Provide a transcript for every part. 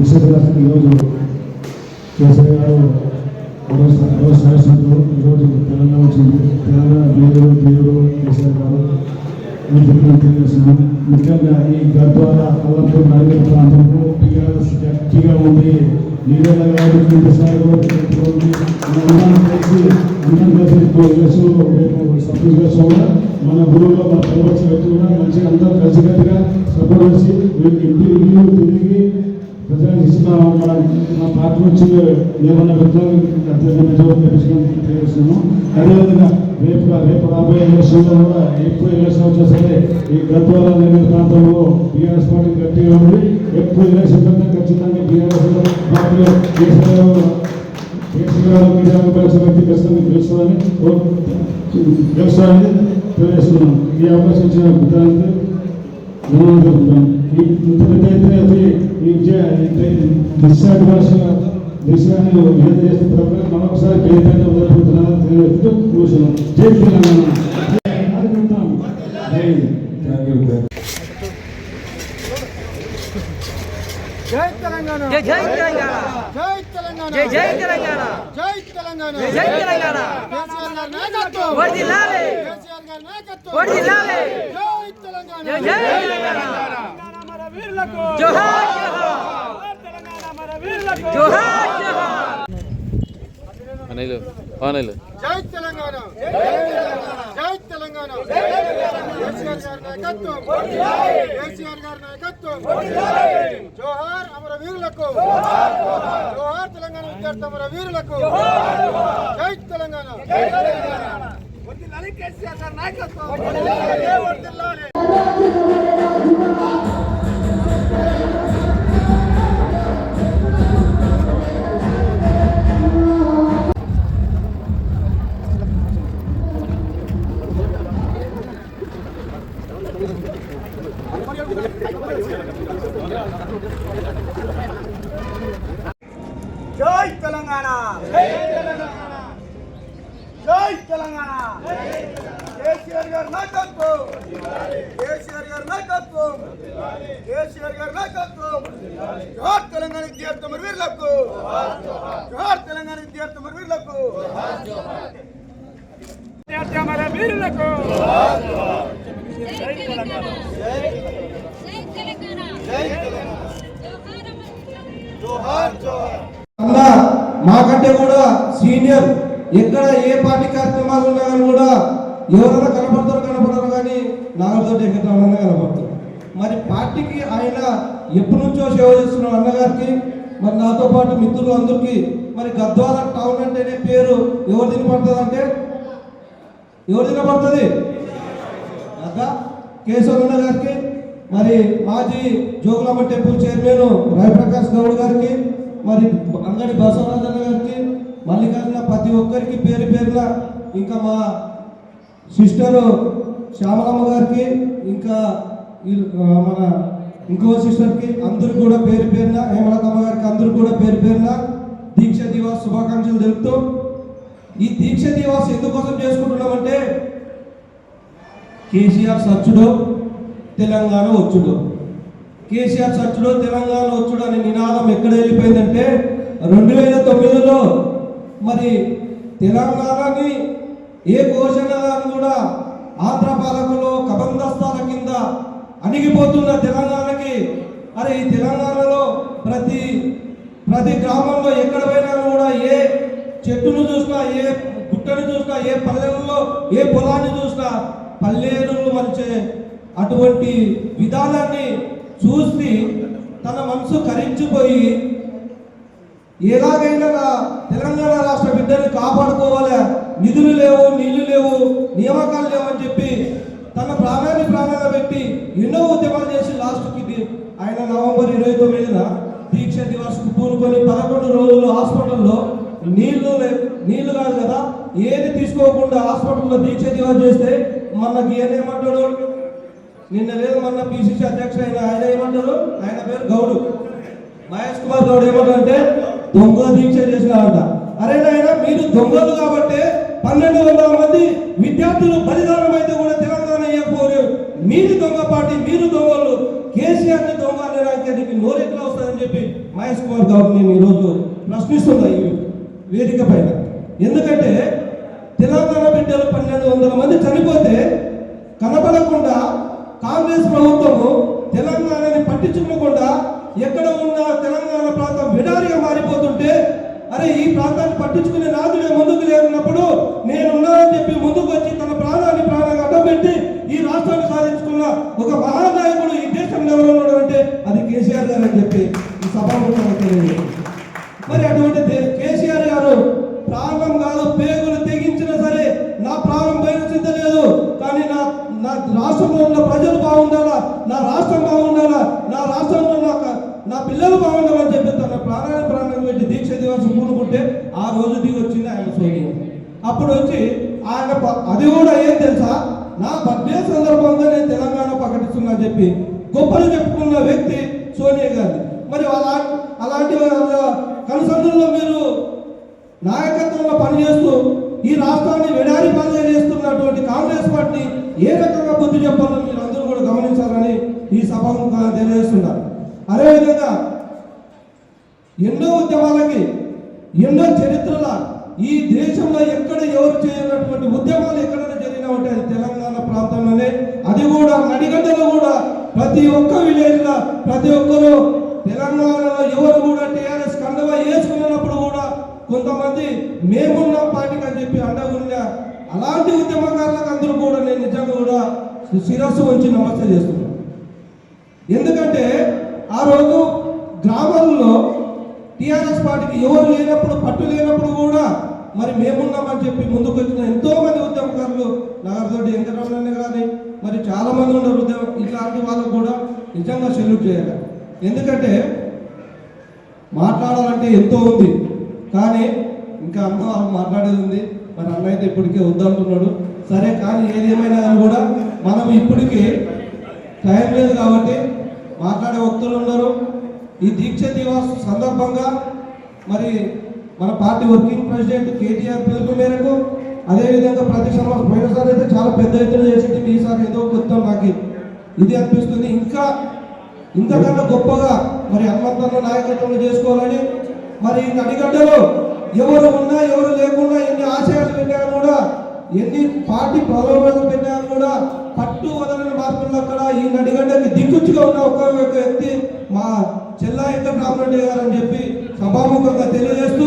శిక్షకులకు ఈరోజు కేసీఆర్ గారు మరోసారి మరోసారి సంఘం ఈరోజు తెలంగాణ వచ్చింది. తెలంగాణ వీరుడు వీరుడు కేసీఆర్ గారు అని చెప్పి తెలియజేస్తున్నాను. ముఖ్యంగా ఈ గద్వాల అల్లంపూర్ నగర ప్రాంతంలో గట్టిగా ఉంది. నీళ్ళ గారు మన గురువులో మన ప్రభుత్వ వ్యక్తులు మంచిగా అందరం కలిసికట్టుగా సపోర్ట్ చేసి వీళ్ళకి ఇస్తున్న పార్టీ నుంచి ఏమన్నా వ్యక్తులు తెలియజేస్తున్నాము అదేవిధంగా రేపు రేపు రాబోయే ఎలక్షన్లో కూడా ఎక్కువ ఎలక్షన్ వచ్చినా సరే ఈ గద్వాల నగర ప్రాంతంలో బీఆర్ఎస్ పార్టీ గట్టిగా ఉంది. ఎక్కువ ఎలక్షన్ కంటే ఖచ్చితంగా బీఆర్ఎస్ పార్టీ కేసీఆర్ కేసీఆర్ మీడియాకు వ్యక్తి ఖచ్చితంగా గెలుస్తారని గెలుస్తారని తెలియజేస్తున్నాను. ఈ అవకాశం ఇచ్చిన గుర్తానికి ధన్యవాదాలు ఈ ఇంతకైతే అయితే ఈ డిశ్చార్జ్ భాష దిశాన్ని విడుదల చేసిన ప్రభుత్వం మరొకసారి కేంద్రంగా వదిలిపోతున్నారని తెలియజేస్తూ కూర్చున్నాం జై తెలంగాణ. జై తెలంగాణ. జై జై తెలంగాణ. జై తెలంగాణ. జై జై తెలంగాణ. జై తెలంగాణ. జై జై తెలంగాణ. కేసీఆర్ గారి నాయకత్వం. వర్ధిల్లాలి కేసీఆర్ గారి నాయకత్వం. వర్ధిల్లాలి జై తెలంగాణ. జై జై తెలంగాణ. జోహార్ జోహార్ జోహార్ జోహార్. అనిలు అనిలు జై తెలంగాణ జై తెలంగాణ కేసీఆర్ గారి నాయకత్వం కేసీఆర్ గారి నాయకత్వం. జోహార్ అమర వీరులకు జోహార్ తెలంగాణ విద్యార్థి అమర వీరులకు. జై తెలంగాణ. వర్ధిల్లాలి కేసీఆర్ గారి నాయకత్వం. మాకంటే కూడా సీనియర్ ఎక్కడ ఏ పార్టీ కార్యక్రమాలు ఉన్నా కానీ కూడా ఎవరైనా కనపడతారు కనపడరు కానీ నాగలతో ఎక్కడన్నా కనపడతారు. మరి పార్టీకి ఆయన ఎప్పటి నుంచో సేవ చేస్తున్న అన్నగారికి మరి నాతో పాటు మిత్రులు అందరికీ మరి గద్వాల టౌన్ అంటేనే పేరు ఎవరు తినపడుతుంది అంటే ఎవరు తినపడుతుంది? అదా కేశవరన్న గారికి మరి మాజీ జోగులాంబ టెంపుల్ చైర్మన్ రవిప్రకాష్ గౌడ్ గారికి మరి అంగడి బసవరాజన్న గారికి మల్లికార్జున ప్రతి ఒక్కరికి పేరు పేరున ఇంకా మా సిస్టరు శ్యామలమ్మ గారికి ఇంకా మన ఇంకో సిస్టర్కి అందరు కూడా పేరు పేరున హేమలతమ్మ గారికి అందరు కూడా పేరు పేరున దీక్ష దివాస్ శుభాకాంక్షలు తెలుపుతూ ఈ దీక్ష దివాస్ ఎందుకోసం చేసుకుంటున్నామంటే కేసీఆర్ సచ్చుడు తెలంగాణ వచ్చుడు. కేసీఆర్ సచ్చుడు తెలంగాణ వచ్చుడు అనే నినాదం ఎక్కడ వెళ్ళిపోయిందంటే రెండు వేల తొమ్మిదిలో మరి తెలంగాణని ఏ ఘోషణ కూడా ఆంధ్ర పాలకులు కబందస్తాల కింద అణిగిపోతున్న తెలంగాణకి అరే ఈ తెలంగాణలో ప్రతి ప్రతి గ్రామంలో ఎక్కడ పోయినా కూడా ఏ చెట్టును చూసినా ఏ గుట్టను చూసినా ఏ పల్లెల్లో ఏ పొలాన్ని చూసినా పల్లెలు వచ్చే అటువంటి విధానాన్ని చూసి తన మనసు కరించిపోయి ఎలాగైనా నా తెలంగాణ రాష్ట్ర బిడ్డని కాపాడుకోవాలి. నిధులు లేవు నీళ్ళు లేవు నియామకాలు లేవని చెప్పి తన ప్రాణాన్ని ప్రాణంగా పెట్టి ఎన్నో ఉద్యమాలు చేసి లాస్ట్కి ఆయన నవంబర్ ఇరవై తొమ్మిదిన దీక్ష దివాస్ పూనుకొని పదకొండు రోజులు హాస్పిటల్లో నీళ్ళు లే నీళ్ళు కాదు కదా ఏది తీసుకోకుండా హాస్పిటల్లో దీక్ష దివాస్ చేస్తే మనకి ఈయన ఏమంటాడు? నిన్న లేదు మొన్న పిసిసి అధ్యక్షుడు అయిన ఆయన ఏమంటారు? ఆయన పేరు గౌడు. మహేష్ కుమార్ గౌడ్ ఏమంటారంటే దొంగ దీక్ష చేసినారంట. అరే నాయన మీరు దొంగలు కాబట్టి పన్నెండు వందల మంది విద్యార్థులు బలిదానం అయితే కూడా తెలంగాణ ఇవ్వకపోరు మీది దొంగ పార్టీ మీరు దొంగలు. కేసీఆర్ని దొంగ అనడానికి నీకు నోరు ఎట్లా వస్తుందని చెప్పి మహేష్ మహేష్ కుమార్ గౌడ్ నేను ఈరోజు ప్రశ్నిస్తున్నా ఈ వేదిక పైన. ఎందుకంటే తెలంగాణ బిడ్డలు పన్నెండు వందల మంది చనిపోతే కనబడకుండా కాంగ్రెస్ ప్రభుత్వము తెలంగాణని పట్టించుకోకుండా ఎక్కడ ఉన్న తెలంగాణ ప్రాంతం విడారిగా మారిపోతుంటే అరే ఈ ప్రాంతాన్ని పట్టించుకునే నాదుడే ముందుకు లేకున్నప్పుడు నేనున్నానని చెప్పి ముందుకు వచ్చి తన ప్రాణాన్ని ప్రాణంగా అడ్డపెట్టి ఈ రాష్ట్రాన్ని సాధించుకున్న ఒక మహానాయకుడు ఈ దేశంలో ఎవరు ఉన్నాడు అంటే అది కేసీఆర్ గారు అని చెప్పి ఈ సభ మరి అటువంటి కేసీఆర్ గారు ప్రాణం కాదు పేగులు తెగించినా సరే నా ప్రాణం బయట చింత లేదు కానీ నా నా రాష్ట్రంలో ఉన్న ప్రజలు బాగుండాలా నా రాష్ట్రం బాగుండాలా నా రాష్ట్రంలో నా క- నా పిల్లలు బాగుండాలని చెప్పి తన ప్రాణాన్ని ప్రాణం పెట్టి దీక్ష దివసం పూనుకుంటే ఆ రోజు దిగి వచ్చింది ఆయన సోనియా అప్పుడు వచ్చి ఆయన ప- అది కూడా ఏం తెలుసా నా బర్త్డే సందర్భంగా నేను తెలంగాణ ప్రకటిస్తున్నా అని చెప్పి గొప్పలు చెప్పుకున్న వ్యక్తి సోనియా గాంధీ మరి అలా అలాంటి వాళ్ళ కనుసంధంలో మీరు నాయకత్వంలో పనిచేస్తూ ఈ రాష్ట్రాన్ని వెడారి పని చేస్తున్నటువంటి కాంగ్రెస్ పార్టీ ఏ రకంగా బుద్ధి చెప్పాలో మీరు అందరూ కూడా గమనించాలని ఈ సభ తెలియజేస్తున్నారు. అదేవిధంగా ఎన్నో ఉద్యమాలకి ఎన్నో చరిత్రల ఈ దేశంలో ఎక్కడ ఎవరు చేయనటువంటి ఉద్యమాలు ఎక్కడైనా జరిగినామంటే అది తెలంగాణ ప్రాంతంలోనే. అది కూడా నడిగడ్డలో కూడా ప్రతి ఒక్క విలేజ్ ప్రతి ఒక్కరు తెలంగాణలో ఎవరు కూడా కొంతమంది మేమున్న పార్టీకి అని చెప్పి అండగుండా అలాంటి ఉద్యమకారులకు అందరూ కూడా నేను నిజంగా కూడా శిరస్సు వచ్చి నమస్తే చేస్తున్నాను. ఎందుకంటే ఆ రోజు గ్రామాల్లో టీఆర్ఎస్ పార్టీకి ఎవరు లేనప్పుడు పట్టు లేనప్పుడు కూడా మరి మేమున్నామని చెప్పి ముందుకు వచ్చిన ఎంతో మంది ఉద్యమకారులు నగరదొడ్డి వెంకటరమణ కానీ మరి చాలా మంది ఉన్నారు ఉద్యమ ఇట్లాంటి వాళ్ళకు కూడా నిజంగా సెల్యూట్ చేయాలి. ఎందుకంటే మాట్లాడాలంటే ఎంతో ఉంది. కానీ ఇంకా అమ్మ మాట్లాడేది ఉంది. మరి అన్న అయితే ఇప్పటికే వద్దంటున్నాడు సరే కానీ ఏది ఏమైనా కానీ కూడా మనం ఇప్పటికీ టైం లేదు కాబట్టి మాట్లాడే వ్యక్తులు ఉన్నారు ఈ దీక్ష దివాస్ సందర్భంగా మరి మన పార్టీ వర్కింగ్ ప్రెసిడెంట్ కేటీఆర్ పిలుపు మేరకు అదేవిధంగా ప్రతి సంవత్సరం పోయినసారి అయితే చాలా పెద్ద ఎత్తున చేసింది. ఈసారి ఏదో కొత్త నాకు ఇది అనిపిస్తుంది. ఇంకా ఇంతకన్నా గొప్పగా మరి హనుమంతన్న నాయకత్వంలో చేసుకోవాలని మరి నడిగడ్డలో ఎవరు ఉన్నా ఎవరు లేకుండా ఎన్ని ఆశయాలు పెట్టినా కూడా ఎన్ని పార్టీ ప్రలోభాలు పెట్టినా కూడా పట్టు వదలని మార్పులు అక్కడ ఈ నడిగడ్డకి దిక్కుచ్చుగా ఉన్న ఒక్క ఒక వ్యక్తి మా చెల్లాయిత రామరెడ్డి గారు అని చెప్పి సభాముఖంగా తెలియజేస్తూ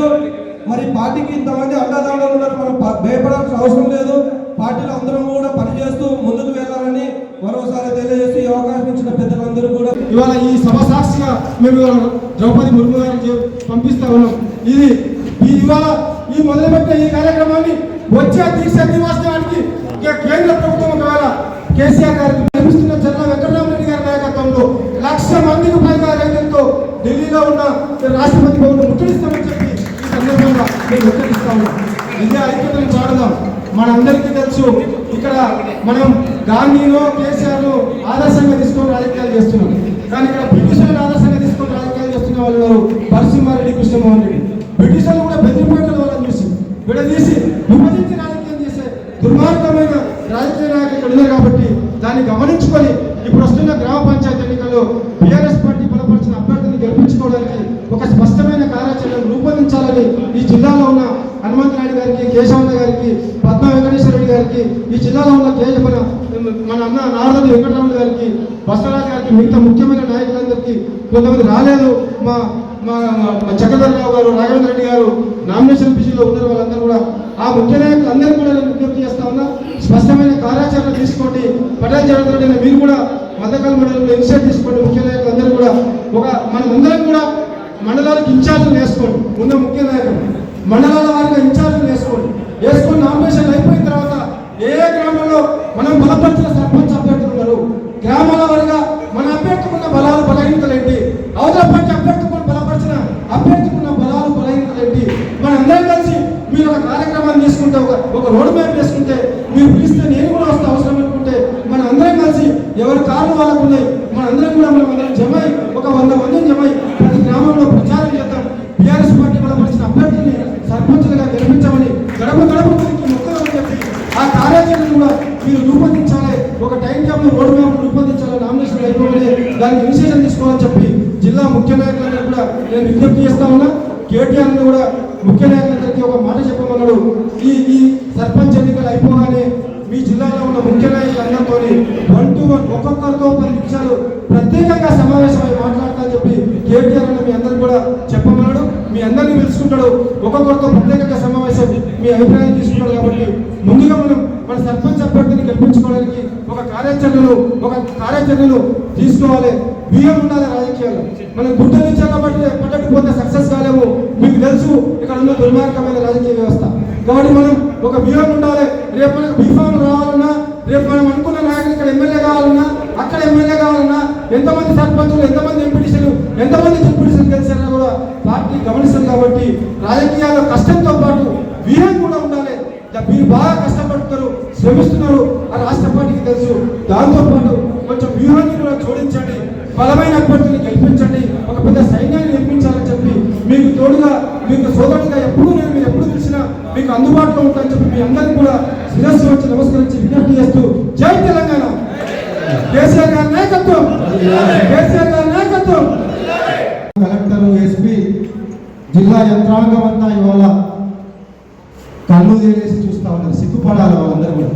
మరి పార్టీకి ఇంతమంది అండదండలు ఉన్నారు మనం భయపడాల్సిన అవసరం లేదు. పార్టీలో అందరం కూడా పనిచేస్తూ ముందుకు వెళ్ళాలని మరోసారి తెలియజేస్తూ ఈ అవకాశం ఇచ్చిన పెద్దలందరూ కూడా. ఇవాళ ఈ సభ సాక్షిగా మేము ద్రౌపది ముర్ము గారు పంపిస్తా ఉన్నాం. ఇది ఈ ఇవాళ ఈ మొదలుపెట్టిన ఈ కార్యక్రమాన్ని వచ్చే దీక్ష దివాసనానికి కేంద్ర ప్రభుత్వం ఒకవేళ కేసీఆర్ గారికి కనిపిస్తున్న జిల్లా వెంకటరామరెడ్డి గారి నాయకత్వంలో లక్ష మందికి పైగా రైతులతో ఢిల్లీలో ఉన్న రాష్ట్రపతి భవన్ ముట్టడిస్తామని చెప్పి ఈ సందర్భంగా మేము ముట్టడిస్తాము. ఇదే ఐక్యతను చాడదాం మనందరికీ తెలుసు ఇక్కడ మనం గాంధీలో కేసీఆర్ ఆదర్శంగా తీసుకొని రాజకీయాలు చేస్తున్నాం. కానీ ఇక్కడ బ్రిటిషర్లను ఆదర్శంగా వాళ్ళు ఉన్నారు. కృష్ణమోహన్ రెడ్డి. బ్రిటిషర్లు కూడా బెదిరిపోయిన వాళ్ళని చూసి విడదీసి విభజించి రాజకీయం చేసే దుర్మార్గమైన రాజకీయ నాయకులు ఇక్కడ ఉన్నారు కాబట్టి దాన్ని గమనించుకొని ఇప్పుడు వస్తున్న గ్రామ పంచాయతీ ఎన్నికల్లో బీఆర్ఎస్ పార్టీ బలపరిచిన అభ్యర్థిని గెలిపించుకోవడానికి ఒక స్పష్టమైన కార్యాచరణను రూపొందించాలని ఈ జిల్లాలో ఉన్న హనుమంత్ నాయుడు గారికి కేశవన్న గారికి పద్మ వెంకటేశ్వర రెడ్డి గారికి ఈ జిల్లాలో ఉన్న కేజ మన మన అన్న నారద వెంకటరాముడు గారికి బసవరాజు గారికి మిగతా ముఖ్యమైన నాయకులందరికీ కొంతమంది రాలేదు. మా మా చక్రధరరావు గారు రాఘవేంద్ర రెడ్డి గారు నామినేషన్ పిచ్చిలో ఉన్నారు వాళ్ళందరూ కూడా. ఆ ముఖ్య నాయకులు అందరూ కూడా నేను విజ్ఞప్తి చేస్తా ఉన్నా స్పష్టమైన కార్యాచరణ తీసుకోండి. పటేల్ జగన్ మీరు కూడా మద్దకల్ మండలంలో ఇనిషియేట్ తీసుకోండి ముఖ్య నాయకులు అందరూ కూడా. ఒక మనందరం కూడా మండలాలకు ఇన్ఛార్జ్ వేసుకోండి. ముందు ముఖ్య నాయకులు మండలాల వారిగా ఇన్ఛార్జ్ వేసుకోండి. వేసుకొని నామినేషన్ అయిపోయిన తర్వాత ఏ గ్రామంలో మనం బలపరిచిన సర్పంచ్ అభ్యర్థులు ఉన్నారు? గ్రామాల వారిగా మన అభ్యర్థికి ఉన్న బలాలు బలహీనతలు ఏంటి? అవతల పంచ అభ్యర్థికి బలపరిచిన అభ్యర్థికున్న బలాలు బలహీనతలు ఏంటి? కలిసి మీరు ఒక కార్యక్రమాన్ని తీసుకుంటే ఒక ఒక రోడ్ మ్యాప్ వేసుకుంటే మీరు పిలిస్తే నేను కూడా వస్తే అవసరం అనుకుంటే మన అందరం కలిసి ఎవరి కారణం వాళ్ళకు ఉన్నాయి? మనందరం కూడా మనం అందరం జమై ఒక వంద మందిని జమై ప్రతి గ్రామంలో ప్రచారం చేద్దాం బీఆర్ఎస్ పార్టీ బలపరిచిన అభ్యర్థిని సర్పంచులుగా గెలిపించమని గడప గడప గురించి మొక్కలు చెప్పి ఆ కార్యాచరణ కూడా మీరు రూపొందించాలి ఒక టైం టేబుల్ రోడ్ మ్యాప్ రూపొందించాలి నామినేషన్ అయిపోయి దానికి ఇనిషియేషన్ తీసుకోవాలని చెప్పి జిల్లా ముఖ్య నాయకులందరూ కూడా నేను విజ్ఞప్తి చేస్తా ఉన్నా. కేటీఆర్ కూడా ముఖ్య నాయకులందరికీ ఒక మాట చెప్పమన్నాడు. ఈ ఈ సర్పంచ్ ఎన్నికలు అయిపోగానే మీ జిల్లాలో ఉన్న ముఖ్య నాయకులందరితో వన్ టు వన్ ఒక్కొక్కరితో పది నిమిషాలు ప్రత్యేకంగా సమావేశమై మాట్లాడతా చెప్పి కేటీఆర్ అన్న మీ అందరికి కూడా చెప్పమన్నాడు. మీ అందరినీ పిలుచుకుంటాడు. ఒక్కొక్కరితో ప్రత్యేకంగా సమావేశం మీ అభిప్రాయం తీసుకున్నాడు కాబట్టి ముందుగా మనం మన సర్పంచ్ అభ్యర్థిని గెలిపించుకోవడానికి ఒక కార్యాచరణలు ఒక కార్యాచరణలు తీసుకోవాలి. బియ్యం ఉండాలి రాజకీయాలు మనం గుడ్డ నుంచి పట్టి పోతే సక్సెస్ కాలేము మీకు తెలుసు ఇక్కడ ఉన్న దుర్మార్గమైన రాజకీయ వ్యవస్థ. కాబట్టి మనం ఒక బియ్యం ఉండాలి. రేపు మనకు బీఫామ్ రావాలన్నా రేపు మనం అనుకున్న నాయకులు ఇక్కడ ఎమ్మెల్యే కావాలన్నా అక్కడ ఎమ్మెల్యే కావాలన్నా ఎంతమంది సర్పంచులు ఎంతమంది ఎంపీటీసీలు ఎంతమంది జడ్పీటీసీలు గెలిచారో కూడా పార్టీ గమనిస్తుంది కాబట్టి రాజకీయాల్లో కష్టంతో పాటు వ్యూహం కూడా ఉండాలి దా- మీరు బాగా కష్టపడుతున్నారు శ్రమిస్తున్నారు ఆ రాష్ట్ర పార్టీకి తెలుసు దాంతో పాటు కొంచెం వ్యూహాన్ని కూడా జోడించండి బలమైన అభ్యర్థిని గెలిపించండి ఒక పెద్ద సైన్యాన్ని నిర్మించాలని చెప్పి మీకు తోడుగా మీకు సోదరుడిగా ఎప్పుడు నేను మీరు ఎప్పుడు పిలిచినా మీకు అందుబాటులో ఉంటానని చెప్పి మీ అందరికీ కూడా శిరస్సు వచ్చి నమస్కరించి విజ్ఞప్తి చేస్తూ జై తెలంగాణ. కేసీఆర్ గారి నాయకత్వం. కేసీఆర్ గారి నాయకత్వం. కలెక్టర్ ఎస్పీ జిల్లా యంత్రాంగం అంతా ఇవాళ కళ్ళు తెరేసి చూస్తా ఉన్నారు. సిగ్గుపడాలి వాళ్ళందరూ కూడా.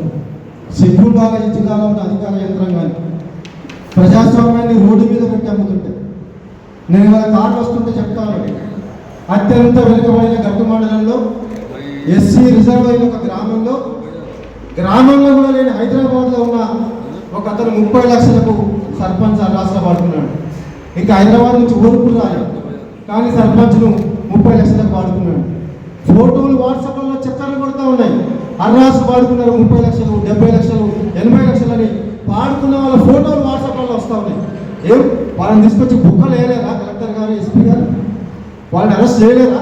సిగ్గుండాలి ఈ జిల్లాలో ఉన్న అధికార యంత్రాంగాన్ని. ప్రజాస్వామ్యాన్ని రోడ్డు మీద పెట్టి అమ్ముతుంటే. నేను ఇవాళ కార్డు వస్తుంటే చెప్తాను అత్యంత వెనుకబడిన గట్టు మండలంలో ఎస్సీ రిజర్వ్ అయిన ఒక గ్రామంలో గ్రామంలో కూడా లేని హైదరాబాద్లో ఉన్న ఒక అతను ముప్పై లక్షలకు సర్పంచ్ రాష్ట్ర వాడుకున్నాడు. ఇంకా హైదరాబాద్ నుంచి ఓడుకులు రాలేదు. కానీ సర్పంచ్ను ముప్పై లక్షలకు వాడుకున్నాడు. ఫోటోలు వాట్సాప్లలో చక్కర్లు కొడతా ఉన్నాయి. అర్రాసు వాడుకున్నారు ముప్పై లక్షలు డెబ్బై లక్షలు ఎనభై లక్షలని వాడుకున్న వాళ్ళ ఫోటోలు వాట్సాప్లలో వస్తూ ఉన్నాయి. ఏం? వాళ్ళని తీసుకొచ్చి బుక్కలు వేయలేరా కలెక్టర్ గారు ఎస్పీ గారు? వాళ్ళని అరెస్ట్ చేయలేరా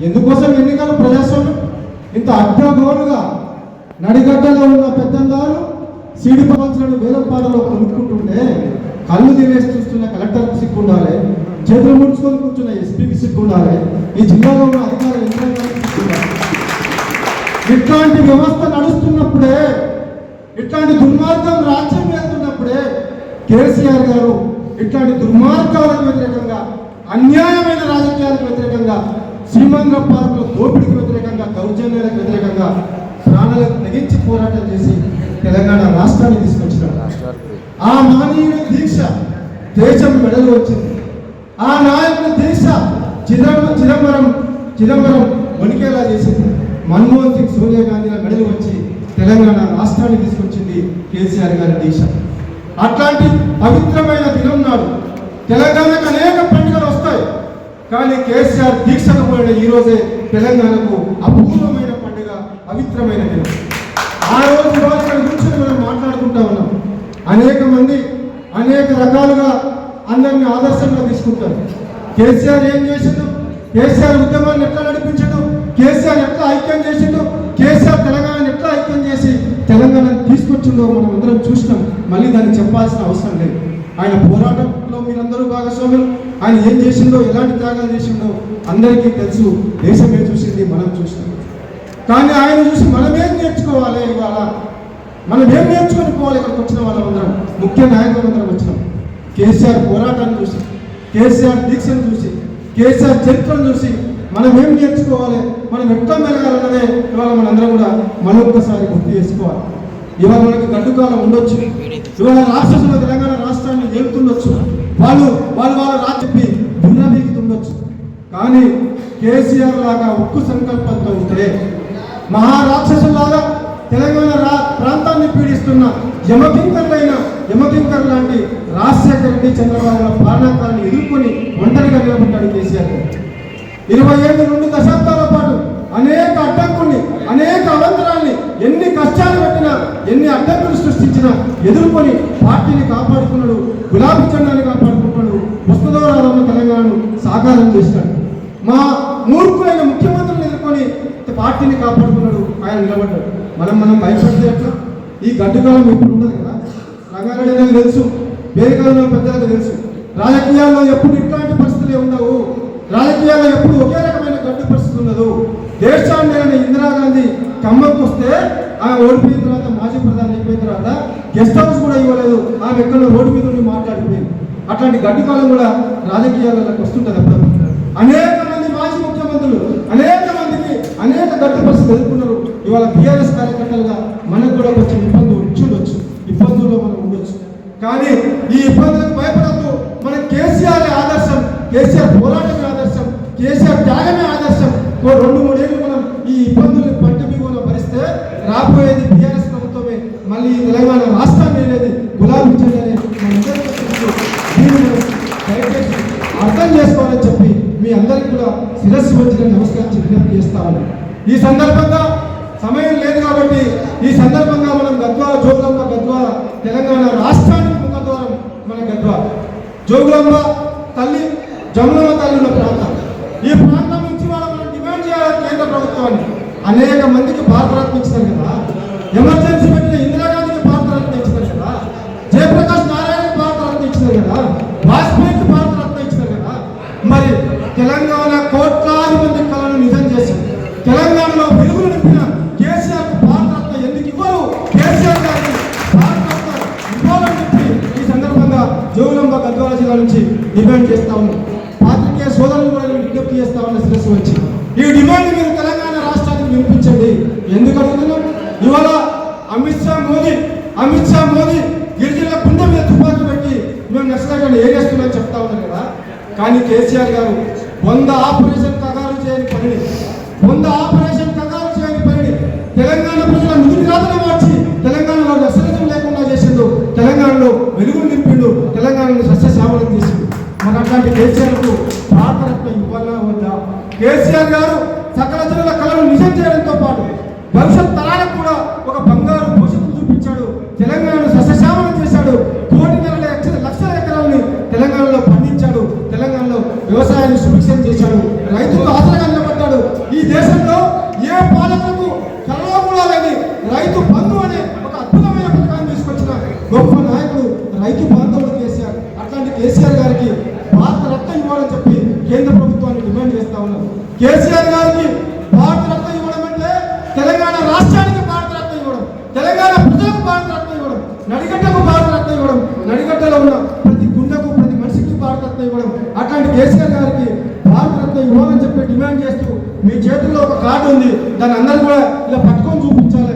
ఎందుకోసం ఎన్నికలు ప్రజాస్వామ్యం? ఇంత అడ్డగోలుగా నడిగడ్డలో ఉన్న పెద్దందారు సీడి పంచులను వేలంపాటలో కొనుక్కుంటుంటే కళ్ళు తినేసి చూస్తున్న కలెక్టర్కి సిగ్గుండాలి చేతులు ముడుచుకొని కూర్చున్న ఎస్పీకి సిగ్గుండాలి ఈ జిల్లాలో ఉన్న అధికార ఇట్లాంటి వ్యవస్థ నడుస్తున్నప్పుడే ఇట్లాంటి దుర్మార్గం రాజ్యం వెళ్తున్నప్పుడే కేసీఆర్ గారు ఇట్లాంటి దుర్మార్గాలకు వ్యతిరేకంగా అన్యాయమైన రాజకీయాలకు వ్యతిరేకంగా శ్రీమంద్ర పార్కుల దోపిడీకి వ్యతిరేకంగా దౌర్జన్యాలకు వ్యతిరేకంగా ప్రాణాలకు తెగించి పోరాటం చేసి తెలంగాణ రాష్ట్రాన్ని తీసుకొచ్చినాడు ఆ మహనీయుని దీక్ష దేశం మెడలు వచ్చింది. ఆ నాయకుల దీక్ష చిదంబరం చిదంబరం చిదంబరం వణికేలా చేసింది. మన్మోహన్ సింగ్ సోనియా గాంధీల మెడలు వచ్చి తెలంగాణ రాష్ట్రాన్ని తీసుకొచ్చింది కేసీఆర్ గారి దీక్ష. అట్లాంటి పవిత్రమైన దినం నాడు తెలంగాణకు అనేక కానీ కేసీఆర్ దీక్షకు పోయిన ఈరోజే తెలంగాణకు అపూర్వమైన పండుగ పవిత్రమైన దినం. ఆ రోజు రోజు ఇక్కడ కూర్చొని మనం మాట్లాడుకుంటా ఉన్నాం. అనేక మంది అనేక రకాలుగా అందరిని ఆదర్శంగా తీసుకుంటారు. కేసీఆర్ ఏం చేసిండు? కేసీఆర్ ఉద్యమాన్ని ఎట్లా నడిపించడు? కేసీఆర్ ఎట్లా ఐక్యం చేసిండు? కేసీఆర్ తెలంగాణను ఎట్లా ఐక్యం చేసి తెలంగాణను తీసుకొచ్చిందో మనం అందరం చూసినాం. మళ్ళీ దాన్ని చెప్పాల్సిన అవసరం లేదు. ఆయన పోరాటంలో మీరందరూ భాగస్వాములు. ఆయన ఏం చేసిండో ఎలాంటి త్యాగాలు చేసిండో అందరికీ తెలుసు. దేశమే చూసింది మనం చూసినాం. కానీ ఆయన చూసి మనం ఏం నేర్చుకోవాలి ఇవాళ? మనం ఏం నేర్చుకొని పోవాలి ఇక్కడికి వచ్చిన వాళ్ళందరం ముఖ్య నాయకులందరం వచ్చినాం. కేసీఆర్ పోరాటాన్ని చూసి కేసీఆర్ దీక్షను చూసి కేసీఆర్ చరిత్రను చూసి మనం ఏం నేర్చుకోవాలి? మనం ఎట్లా మెలగాలన్నదే ఇవాళ మనందరం కూడా మరొకసారి గుర్తు చేసుకోవాలి. ఇవాళ మనకి గడ్డుకాలం ఉండొచ్చు. ఇవాళ రాష్ట్రంలో తెలంగాణ రాష్ట్రాన్ని ఏలుతుండొచ్చు. వాళ్ళు వాళ్ళు వాళ్ళ రా చెప్పి దుర్నబీగుతుండొచ్చు కానీ కేసీఆర్ లాగా ఉక్కు సంకల్పంతో ఉంటే మహారాక్షసులాగా తెలంగాణ రా ప్రాంతాన్ని పీడిస్తున్న యమకింకర్లైన యమకింకర్ లాంటి రాజశేఖర రెడ్డి చంద్రబాబు పాలనాకాలను ఎదుర్కొని ఒంటరిగా నిలబడ్డాడు కేసీఆర్ ఇరవై ఏడు రెండు దశాబ్దాల పాటు అనేక అడ్డంకుల్ని అనేక అవంతరాల్ని ఎన్ని కష్టాలు పెట్టినా ఎన్ని అడ్డంకులు సృష్టించినా ఎదుర్కొని పార్టీని కాపాడుకున్నాడు గులాబీ జెండాని సాకారం చేస్తాడు. మా మూర్ఖులైన ముఖ్యమంత్రులు ఎదుర్కొని పార్టీని కాపాడుకున్నాడు ఆయన నిలబడ్డాడు. మనం మనం భయపడితే ఎట్లా? ఈ గడ్డుకాలం ఇప్పుడు ఉండదు కదా. రంగారెడ్డి నాకు తెలుసు వేదికల్లో పెద్దలకు తెలుసు. రాజకీయాల్లో ఎప్పుడు ఇట్లాంటి పరిస్థితులే ఉండవు. రాజకీయాల్లో ఎప్పుడు ఒకే రకమైన గడ్డు పరిస్థితి ఉండదు. దేశాన్ని అయిన ఇందిరాగాంధీ ఖమ్మంకి వస్తే ఆమె ఓడిపోయిన తర్వాత మాజీ ప్రధాని అయిపోయిన తర్వాత గెస్ట్ హౌస్ కూడా ఇవ్వలేదు. ఆమె ఎక్కడ రోడ్డు మీద ఉండి మాట్లాడిపోయింది. అట్లాంటి గడ్డి కాలం కూడా రాజకీయాలకు వస్తుంటుంది అప్పుడు అనేక మంది మాజీ ముఖ్యమంత్రులు అనేక మందికి అనేక గడ్డి పరిస్థితులు ఎదుర్కొన్నారు. ఇవాళ బీఆర్ఎస్ కార్యకర్తలుగా మనకు కూడా కొంచెం ఇబ్బందులు వచ్చి ఉండొచ్చు ఇబ్బందుల్లో మనం ఉండొచ్చు. కానీ ఈ ఇబ్బందులకు భయపడద్దు. మన కేసీఆర్ ఆదర్శం కేసీఆర్ పోరాటమే ఆదర్శం కేసీఆర్ త్యాగమే ఆదర్శం. రెండు మూడేళ్ళు మనం ఈ ఇబ్బందుల్ని పంట బిగులో భరిస్తే రాబోయేది బీఆర్ఎస్ ప్రభుత్వమే. మళ్ళీ తెలంగాణ రాష్ట్రం అనేది గులాబీ జెండానే మనందరికీ తెలుసు. దీన్ని మనం దయచేసి అర్థం చేసుకోవాలని చెప్పి మీ అందరికీ కూడా శిరస్సు వంచిన నమస్కరించి విజ్ఞప్తి చేస్తాను ఈ సందర్భంగా సమయం లేదు కాబట్టి ఈ సందర్భంగా మనం గద్వాల జోగులాంబ గద్వాల తెలంగాణ రాష్ట్రానికి ముఖద్వారం మన గద్వాల జోగులాంబ తల్లి జమునమ్మ తల్లి ఉన్న ప్రాంతం. ఈ ప్రాంతం నుంచి వాళ్ళ మనం డిమాండ్ చేయాలి కేంద్ర ప్రభుత్వాన్ని. అనేక మందికి భారతరత్న ఇచ్చినారు కదా. ఎమర్జెన్సీ పెట్టిన ఇందిరాగాంధీకి భారతరత్న ఇచ్చినారు కదా. జయప్రకాష్ నారాయణకి భారతరత్న ఇచ్చినారు కదా. వాజ్పేయి భారతరత్న ఇచ్చినారు కదా మరి తెలంగాణ కోట్లాది మంది కళను నిజం చేసి తెలంగాణలో వెలుగులు నింపిన కేసీఆర్ భారతరత్న ఎందుకు ఇవ్వరు? కేసీఆర్ గారికి భారతరత్న ఇవ్వాలని చెప్పి ఈ సందర్భంగా జోగులంబ గద్వాల జిల్లా నుంచి డిమాండ్ చేస్తా ఉన్నాం. పాత్రికేయ సోదరులు కూడా నేను విజ్ఞప్తి చేస్తా ఉన్న శిరస్సు వచ్చి ఈ డిమాండ్ మీరు తెలంగాణ రాష్ట్రానికి వినిపించండి. ఎందుకు అడుగుతున్నాం? ఇవాళ అమిత్ షా మోదీ అమిత్ షా మోదీ గిరిజనుల గుండె మీద తుపాకీ పెట్టి మేము నక్సలైట్లను ఏగేస్తున్నామని చెప్తా ఉన్నారు కదా. కానీ కేసీఆర్ గారు వంద ఆపరేషన్ కగారు చేయని పనిని వంద ఆపరేషన్ తెలంగాణలో వెలుగు నింపిండు తెలంగాణను సస్యశ్యామలం చేసిండు. మన అట్లాంటి కేసీఆర్కు భారతరత్న ఇవ్వాలా వద్దా? కేసీఆర్ గారు సకల జనుల కళను నిజం చేయడంతో పాటు భవిష్యత్ తరాలకు కూడా ఒక బంగారు భవిష్యత్తు చూపించాడు. తెలంగాణను సస్యశ్యామలం చేశాడు. కోటిన్నర లక్షల లక్షల ఎకరాలని తెలంగాణలో పండించాడు. తెలంగాణలో వ్యవసాయాన్ని సుభిక్షం చేశాడు. రైతులు ఆశలుగా నిలబడ్డాడు ఈ దేశంలో ఏ పాలన కళలో కూడా లేని రైతు బంధు అనే ఒక అద్భుతమైన పథకాన్ని తీసుకొచ్చిన గొప్ప నాయకుడు రైతు బాంధవుడు కేసీఆర్ అట్లాంటి కేసీఆర్ గారికి భారత రత్న ఇవ్వాలని చెప్పి కేంద్ర ప్రభుత్వాన్ని డిమాండ్ చేస్తా ఉన్నాం కేసీఆర్ గారికి భారతరత్న ఇవ్వడం అంటే తెలంగాణ రాష్ట్రానికి భారతరత్న ఇవ్వడం తెలంగాణ ప్రజలకు భారతరత్న ఇవ్వడం నడిగట్టకు భారతరత్న ఇవ్వడం నడిగట్టలో ఉన్న ప్రతి గుండెకు ప్రతి మనిషికి భారతరత్న ఇవ్వడం అట్లాంటి కేసీఆర్ గారికి భారత రత్న ఇవ్వాలని చెప్పి డిమాండ్ చేస్తూ మీ చేతుల్లో ఒక కార్డు ఉంది. దాన్ని అందరూ కూడా ఇలా పట్టుకొని చూపించాలి.